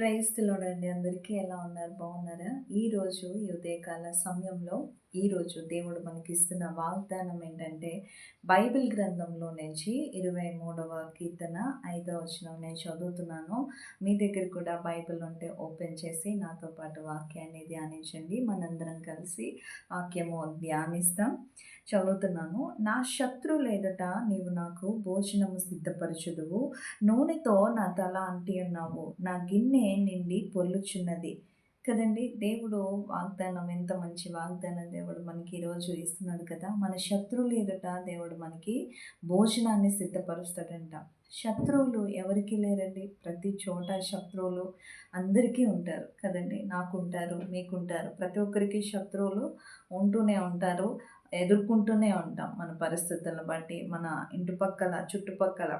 క్రైస్తులోనండి అందరికీ ఎలా ఉన్నారు? బాగున్నారా? ఈరోజు ఈ ఉదయకాల సమయంలో ఈరోజు దేవుడు మనకి ఇస్తున్న వాగ్దానం ఏంటంటే బైబిల్ గ్రంథంలో నుంచి ఇరవై మూడవ కీర్తన ఐదవ వచనం నేను చదువుతున్నాను. మీ దగ్గర కూడా బైబిల్ ఉంటే ఓపెన్ చేసి నాతో పాటు వాక్యాన్ని ధ్యానించండి. మనందరం కలిసి వాక్యము ధ్యానిస్తాం. చదువుతున్నాను. నా శత్రువులు ఎదుట నీవు నాకు భోజనము సిద్ధపరచుదువు. నూనెతో నా తల అంటి ఉన్నావు. నా గిన్నె నిండి పొర్లుచున్నది కదండి? దేవుడు వాగ్దానం ఎంత మంచి వాగ్దానం దేవుడు మనకి ఈరోజు ఇస్తున్నాడు కదా? మన శత్రువులు ఎదుట దేవుడు మనకి భోజనాన్ని సిద్ధపరుస్తాడంట. శత్రువులు ఎవరికి లేరండి? ప్రతి చోట శత్రువులు అందరికీ ఉంటారు కదండి. నాకు ఉంటారు మీకుంటారు. ప్రతి ఒక్కరికి శత్రువులు ఉంటూనే ఉంటారు ఎదుర్కొంటూనే ఉంటాం మన పరిస్థితులను బట్టి మన ఇంటి పక్కల చుట్టుపక్కల.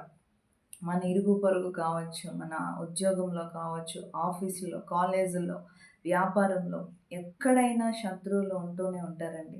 మన ఇరుగు పొరుగు కావచ్చు మన ఉద్యోగంలో కావచ్చు ఆఫీసులో కాలేజీలో వ్యాపారంలో ఎక్కడైనా శత్రువులు ఉంటూనే ఉంటారండి.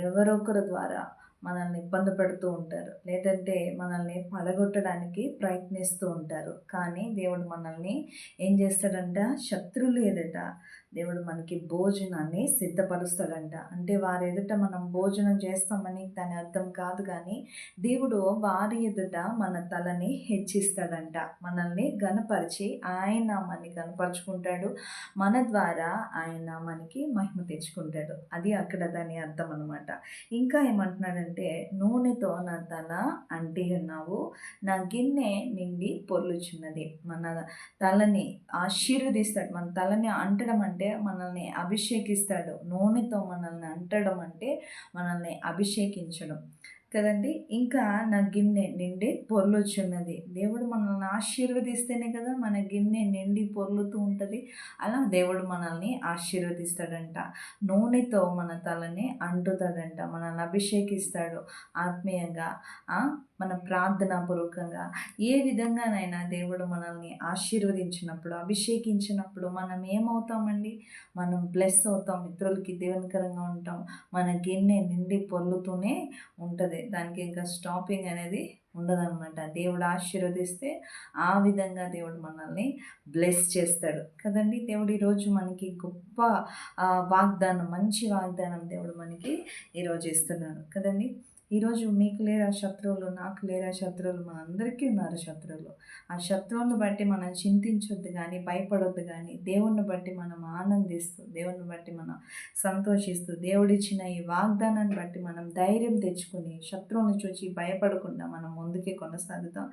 ఎవరొకరు ద్వారా మనల్ని ఇబ్బంది పెడుతూ ఉంటారు. లేదంటే మనల్ని పడగొట్టడానికి ప్రయత్నిస్తూ ఉంటారు. కానీ దేవుడు మనల్ని ఏం చేస్తాడంట? శత్రువులు ఎదుట దేవుడు మనకి భోజనాన్ని సిద్ధపరుస్తాడంట. అంటే వారి ఎదుట మనం భోజనం చేస్తామని దాని అర్థం కాదు కానీ దేవుడు వారి ఎదుట మన తలని హెచ్చిస్తాడంట. మనల్ని గనపరిచి ఆయన నామాన్ని గనపరుచుకుంటాడు మన ద్వారా ఆయన నామానికి మహిమ తెచ్చుకుంటాడు. అది అక్కడ దాని అర్థం అనమాట ఇంకా ఏమంటున్నాడంటే నూనెతో నా తల అంటి ఉన్నావు నా గిన్నె నిండి పొర్లుచున్నది మన తలని ఆశీర్వదిస్తాడు. మన తలని అంటడం అంటే మనల్ని అభిషేకిస్తాడు. నూనెతో మనల్ని అంటడం అంటే మనల్ని అభిషేకించడం. కదండి. ఇంకా నా గిన్నె నిండి పొర్లొచ్చున్నది. దేవుడు మనల్ని ఆశీర్వదిస్తేనే కదా మన గిన్నె నిండి పొర్లుతూ ఉంటుంది. అలా దేవుడు మనల్ని ఆశీర్వదిస్తాడంట. నూనెతో మన తలని అంటుతాడంట. మనల్ని అభిషేకిస్తాడు ఆత్మీయంగా మన ప్రార్థనాపూర్వకంగా. ఏ విధంగానైనా దేవుడు మనల్ని ఆశీర్వదించినప్పుడు అభిషేకించినప్పుడు మనం ఏమవుతామండి? మనం బ్లెస్ అవుతాం. ఇతరులకి దేవునికరంగా ఉంటాం. మన గిన్నె నిండి పొర్లుతూనే ఉంటుంది. ఉంటుంది. దానికి ఇంకా స్టాపింగ్ అనేది ఉండదన్నమాట. దేవుడు ఆశీర్వదిస్తే ఆ విధంగా దేవుడు మనల్ని బ్లెస్ చేస్తాడు. కదండి? దేవుడు ఈరోజు మనకి గొప్ప వాగ్దానం మంచి వాగ్దానం దేవుడు మనకి ఈరోజు ఇస్తున్నాడు. కదండి? ఈరోజు మీకు లేరా శత్రువులు నాకు లేరా శత్రువులు మన అందరికీ ఉన్నారు శత్రువులు. ఆ శత్రువులను బట్టి మనం చింతించొద్దు కానీ భయపడొద్దు కానీ దేవుణ్ణి బట్టి మనం ఆనందిస్తూ దేవుణ్ణి బట్టి మనం సంతోషిస్తూ దేవుడిచ్చిన ఈ వాగ్దానాన్ని బట్టి మనం ధైర్యం తెచ్చుకొని శత్రువుని చూసి భయపడకుండా మనం ముందుకే కొనసాగుతాం.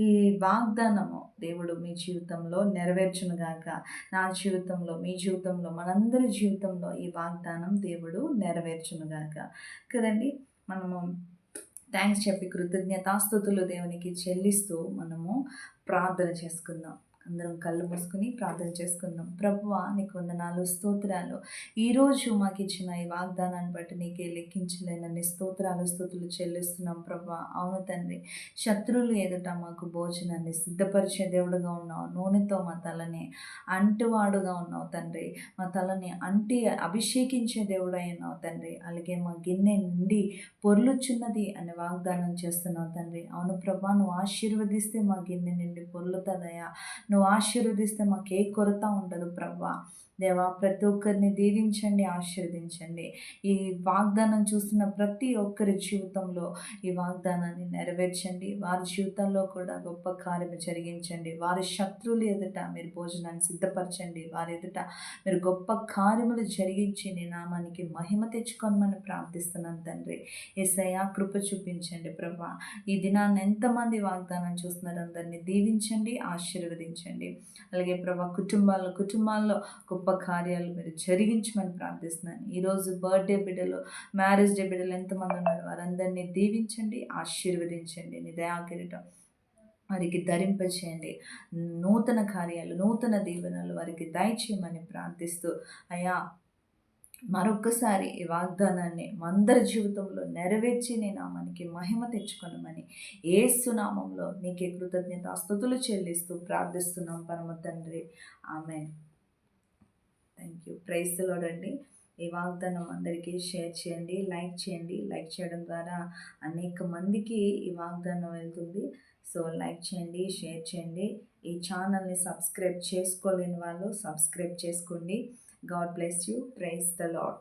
ఈ వాగ్దానము దేవుడు మీ జీవితంలో నెరవేర్చునుగాక నా జీవితంలో మీ జీవితంలో మనందరి జీవితంలో ఈ వాగ్దానం దేవుడు నెరవేర్చునుగాక కదండి? మనము థ్యాంక్స్ చెప్పి కృతజ్ఞతాస్థుతులు దేవునికి చెల్లిస్తూ మనము ప్రార్థన చేసుకుందాం. అందరం కళ్ళు మూసుకుని ప్రార్థన చేసుకుందాం. ప్రభువ నీకు వందనాలు స్తోత్రాలు. ఈరోజు మాకు ఇచ్చిన ఈ వాగ్దానాన్ని బట్టి నీకే లెక్కించలేనన్ని స్తోత్రాలు స్థుతులు చెల్లిస్తున్నాం ప్రభు అవును తండ్రి శత్రువులు ఎదుట మాకు భోజనాన్ని సిద్ధపరిచే దేవుడుగా ఉన్నావు. నూనెతో మా తలని అంటువాడుగా ఉన్నావు తండ్రి. మా తలని అంటి అభిషేకించే దేవుడై ఉన్నావు తండ్రి. అలాగే మా గిన్నె నుండి పొర్లుచున్నది అని వాగ్దానం చేస్తున్నావు తండ్రి. అవును ప్రభా నువ్వు ఆశీర్వదిస్తే మా గిన్నె నుండి పొర్లుతుందయా నువ్వు నువ్వు ఆశీర్వదిస్తే మాకు ఏ కొరత ఉండదు ప్రవ్వా దేవా ప్రతి ఒక్కరిని దీవించండి ఆశీర్వదించండి. ఈ వాగ్దానం చూస్తున్న ప్రతి ఒక్కరి జీవితంలో ఈ వాగ్దానాన్ని నెరవేర్చండి. వారి జీవితంలో కూడా గొప్ప కార్యము జరిగించండి. వారి శత్రువులు ఎదుట మీరు భోజనాన్ని సిద్ధపరచండి. వారి ఎదుట మీరు గొప్ప కార్యములు జరిగించి నీ నామానికి మహిమ తెచ్చుకోమని ప్రార్థిస్తున్నాను తండ్రి. ఎస్ఐయా కృప చూపించండి ప్రభా. ఈ దినాన్ని ఎంతమంది వాగ్దానం చూస్తున్నారు అందరినీ దీవించండి ఆశీర్వదించండి. అలాగే ప్రభా కుటుంబాల్లో కుటుంబాల్లో గొప్ప గొప్ప కార్యాలు మీరు జరిగించమని ప్రార్థిస్తున్నాను. ఈరోజు బర్త్డే బిడ్డలు మ్యారేజ్ డే బిడ్డలు ఎంతమంది ఉన్నారు? వారందరినీ దీవించండి ఆశీర్వదించండి. నీ దయాకిరీటం వారికి ధరింపచేయండి. నూతన కార్యాలు నూతన దీవెనలు వారికి దయచేయమని ప్రార్థిస్తూ అయా మరొక్కసారి ఈ వాగ్దానాన్ని మందరి జీవితంలో నెరవేర్చి నేను మనకి మహిమ తెచ్చుకోనమని ఏసునామంలో నీకే కృతజ్ఞత స్థుతులు చెల్లిస్తూ ప్రార్థిస్తున్నాం పరమ తండ్రి ఆమె థ్యాంక్ యూ. ప్రైజ్ లోడండి ఈ వాగ్దానం అందరికీ షేర్ చేయండి లైక్ చేయండి. లైక్ చేయడం ద్వారా అనేక మందికి ఈ వాగ్దానం వెళ్తుంది. సో లైక్ చేయండి షేర్ చేయండి. ఈ ఛానల్ని సబ్స్క్రైబ్ చేసుకోలేని వాళ్ళు సబ్స్క్రైబ్ చేసుకోండి. God bless you. Praise the Lord